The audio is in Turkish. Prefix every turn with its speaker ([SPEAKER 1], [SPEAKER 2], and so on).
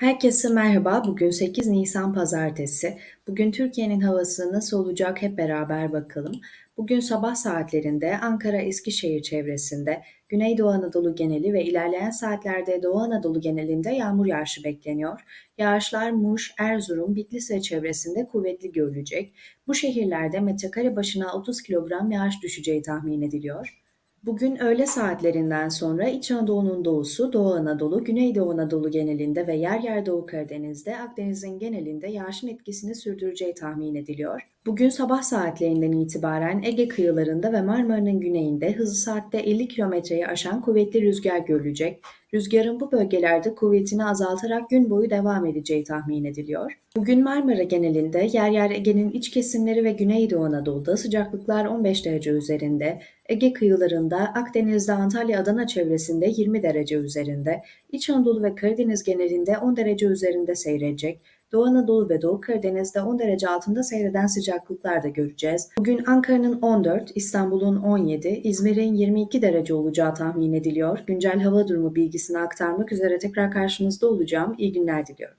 [SPEAKER 1] Herkese merhaba. Bugün 8 Nisan Pazartesi. Bugün Türkiye'nin havası nasıl olacak hep beraber bakalım. Bugün sabah saatlerinde Ankara Eskişehir çevresinde, Güneydoğu Anadolu geneli ve ilerleyen saatlerde Doğu Anadolu genelinde yağmur yağışı bekleniyor. Yağışlar Muş, Erzurum, Bitlis ve çevresinde kuvvetli görülecek. Bu şehirlerde metrekare başına 30 kilogram yağış düşeceği tahmin ediliyor. Bugün öğle saatlerinden sonra İç Anadolu'nun doğusu, Doğu Anadolu, Güneydoğu Anadolu genelinde ve yer yer Doğu Karadeniz'de, Akdeniz'in genelinde yağışın etkisini sürdüreceği tahmin ediliyor. Bugün sabah saatlerinden itibaren Ege kıyılarında ve Marmara'nın güneyinde hızı saatte 50 kilometreyi aşan kuvvetli rüzgar görülecek. Rüzgarın bu bölgelerde kuvvetini azaltarak gün boyu devam edeceği tahmin ediliyor. Bugün Marmara genelinde yer yer Ege'nin iç kesimleri ve Güneydoğu Anadolu'da sıcaklıklar 15 derece üzerinde, Ege kıyılarında, Akdeniz'de, Antalya, Adana çevresinde 20 derece üzerinde, İç Anadolu ve Karadeniz genelinde 10 derece üzerinde seyredecek. Doğu Anadolu ve Doğu Karadeniz'de 10 derece altında seyreden sıcaklıklar da göreceğiz. Bugün Ankara'nın 14, İstanbul'un 17, İzmir'in 22 derece olacağı tahmin ediliyor. Güncel hava durumu bilgisini aktarmak üzere tekrar karşınızda olacağım. İyi günler diliyorum.